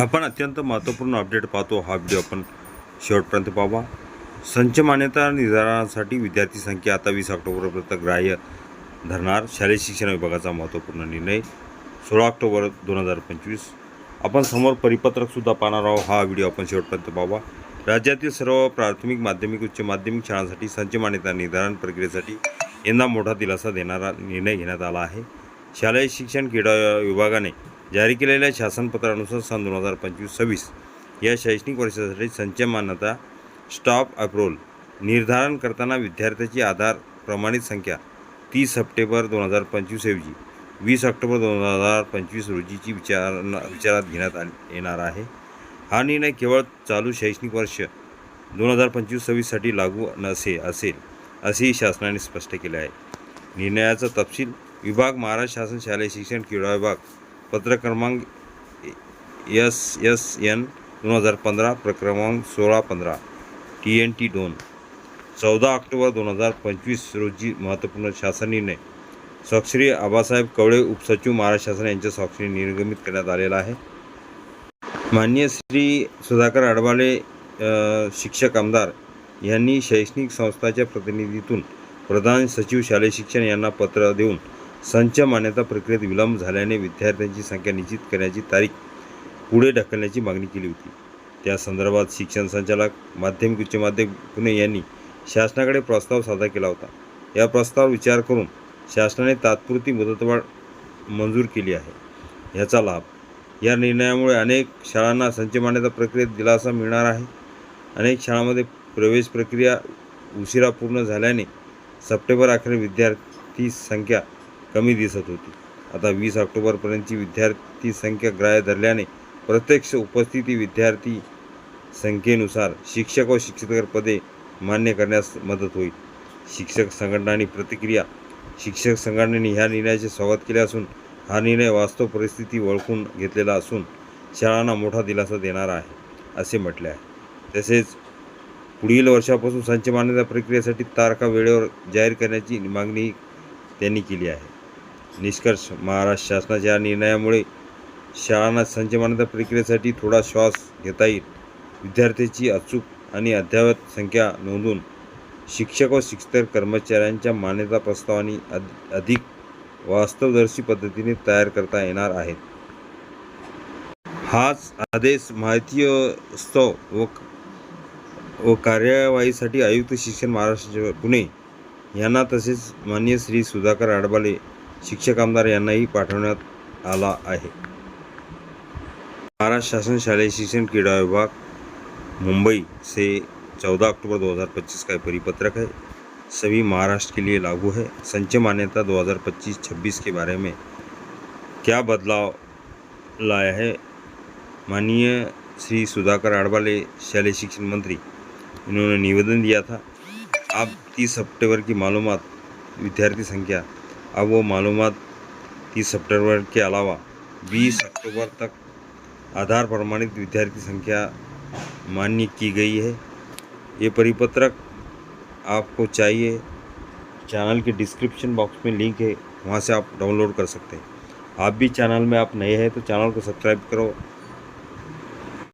आपण अत्यंत महत्त्वपूर्ण अपडेट पाहतो. हा व्हिडिओ आपण शेवटपर्यंत पाहावा संच मान्यता निर्धारणासाठी विद्यार्थी संख्या आता वीस ऑक्टोबरपर्यंत ग्राह्य धरणार. शालेय शिक्षण विभागाचा महत्त्वपूर्ण निर्णय सोळा ऑक्टोबर दोन हजार पंचवीस. आपण समोर परिपत्रकसुद्धा पाहणार आहोत. हा व्हिडिओ आपण शेवटपर्यंत पाहावा राज्यातील सर्व प्राथमिक माध्यमिक उच्च माध्यमिक शाळांसाठी संच मान्यता निर्धारण प्रक्रियेसाठी यंदा मोठा दिलासा देणारा निर्णय घेण्यात आला आहे. शालेय शिक्षण क्रीडा विभागाने जारी केलेल्या शासनपत्रानुसार सन दोन हजार पंचवीस सव्वीस या शैक्षणिक वर्षासाठी संच मान्यता स्टॉप अप्रोल निर्धारण करताना विद्यार्थ्याची आधार प्रमाणित संख्या तीस सप्टेंबर दोन हजार पंचवीस ऐवजी वीस ऑक्टोबर दोन हजार पंचवीस रोजीची विचार विचारात घेण्यात आल येणार आहे. हा निर्णय केवळ चालू शैक्षणिक वर्ष दोन हजार पंचवीस सव्वीससाठी लागू नसे असेल असेही शासनाने स्पष्ट केले आहे. निर्णयाचा तपशील विभाग महाराष्ट्र शासन शालेय शिक्षण क्रीडा विभाग पत्र क्रमांक एस एस एन दोन हजार पंधरा प्रक्रमांक सोळा पंधरा टी एन टी दोन. चौदा ऑक्टोबर दोन हजार पंचवीस रोजी महत्त्वपूर्ण शासन निर्णय. स्वाक्षरी आबासाहेब कवळे उपसचिव महाराष्ट्र शासन यांच्या स्वाक्षरी निर्गमित करण्यात आलेला आहे. मान्य श्री सुधाकर अडवाले शिक्षक आमदार यांनी शैक्षणिक संस्थाच्या प्रतिनिधीतून प्रधान सचिव शालेय शिक्षण यांना पत्र देऊन संच मान्यता प्रक्रियेत विलंब झाल्याने विद्यार्थ्यांची संख्या निश्चित करण्याची तारीख पुढे ढकलण्याची मागणी केली होती. त्या संदर्भात शिक्षण संचालक माध्यमिक उच्च माध्यमिक पुणे यांनी शासनाकडे प्रस्ताव सादर केला होता. या प्रस्तावावर विचार करून शासनाने तात्पुरती मुदतवाढ मंजूर केली आहे. याचा लाभ या निर्णयामुळे अनेक शाळांना संच मान्यता प्रक्रियेत दिलासा मिळणार आहे. अनेक शाळांमध्ये प्रवेश प्रक्रिया उशिरा पूर्ण झाल्याने सप्टेंबर अखेर विद्यार्थी संख्या कमी दिसत होती. आता वीस ऑक्टोबरपर्यंतची विद्यार्थी संख्या ग्राह्य धरल्याने प्रत्यक्ष उपस्थिती विद्यार्थी संख्येनुसार शिक्षक व शिक्षकेतर पदे मान्य करण्यास मदत होईल. शिक्षक संघटनांनी प्रतिक्रिया. शिक्षक संघटनेने ह्या निर्णयाचे स्वागत केले असून हा निर्णय वास्तव परिस्थिती ओळखून घेतलेला असून शाळांना मोठा दिलासा देणारा आहे असे म्हटले आहे. तसेच पुढील वर्षापासून संच मान्यता प्रक्रियेसाठी तारखा वेळेवर जाहीर करण्याची मागणी त्यांनी केली आहे. निष्कर्ष. महाराष्ट्र शासनाच्या या निर्णयामुळे शाळांना संचमानता प्रक्रियेसाठी थोडा श्वास घेता येईल. विद्यार्थ्यांची अचूक आणि अद्ययावत संख्या नोंदवून शिक्षक व शिक्षकर कर्मचाऱ्यांच्या मान्यता प्रस्तावानी अधिक वास्तवदर्शी पद्धतीने तयार करता येणार आहेत. हाच आदेश माहिती स्तव व व कार्यवाहीसाठी आयुक्त शिक्षण महाराष्ट्र पुणे यांना तसेच मान्य श्री सुधाकर आडबाले शिक्षक आमदार यांनाही पाठवण्यात आला आहे. महाराष्ट्र शासन शालेय शिक्षण क्रीडा विभाग मुंबई से 14 अक्टूबर 2025 का परिपत्रक है सभी महाराष्ट्र के लिए लागू है. संचय मान्यता 2025-26 के बारे में क्या बदलाव लाया है? माननीय श्री सुधाकर आडवाले शालेय शिक्षण मंत्री इन्होंने निवेदन दिया था। अब 30 अक्टूबर की मालूमात विद्यार्थी संख्या अब वो मालूम तीस सितंबर के अलावा 20 अक्टूबर तक आधार प्रमाणित विद्यार्थी संख्या मान्य की गई है। ये परिपत्रक आपको चाहिए। चैनल के डिस्क्रिप्शन बॉक्स में लिंक है, वहाँ से आप डाउनलोड कर सकते हैं। आप भी चैनल में आप नए हैं तो चैनल को सब्सक्राइब करो।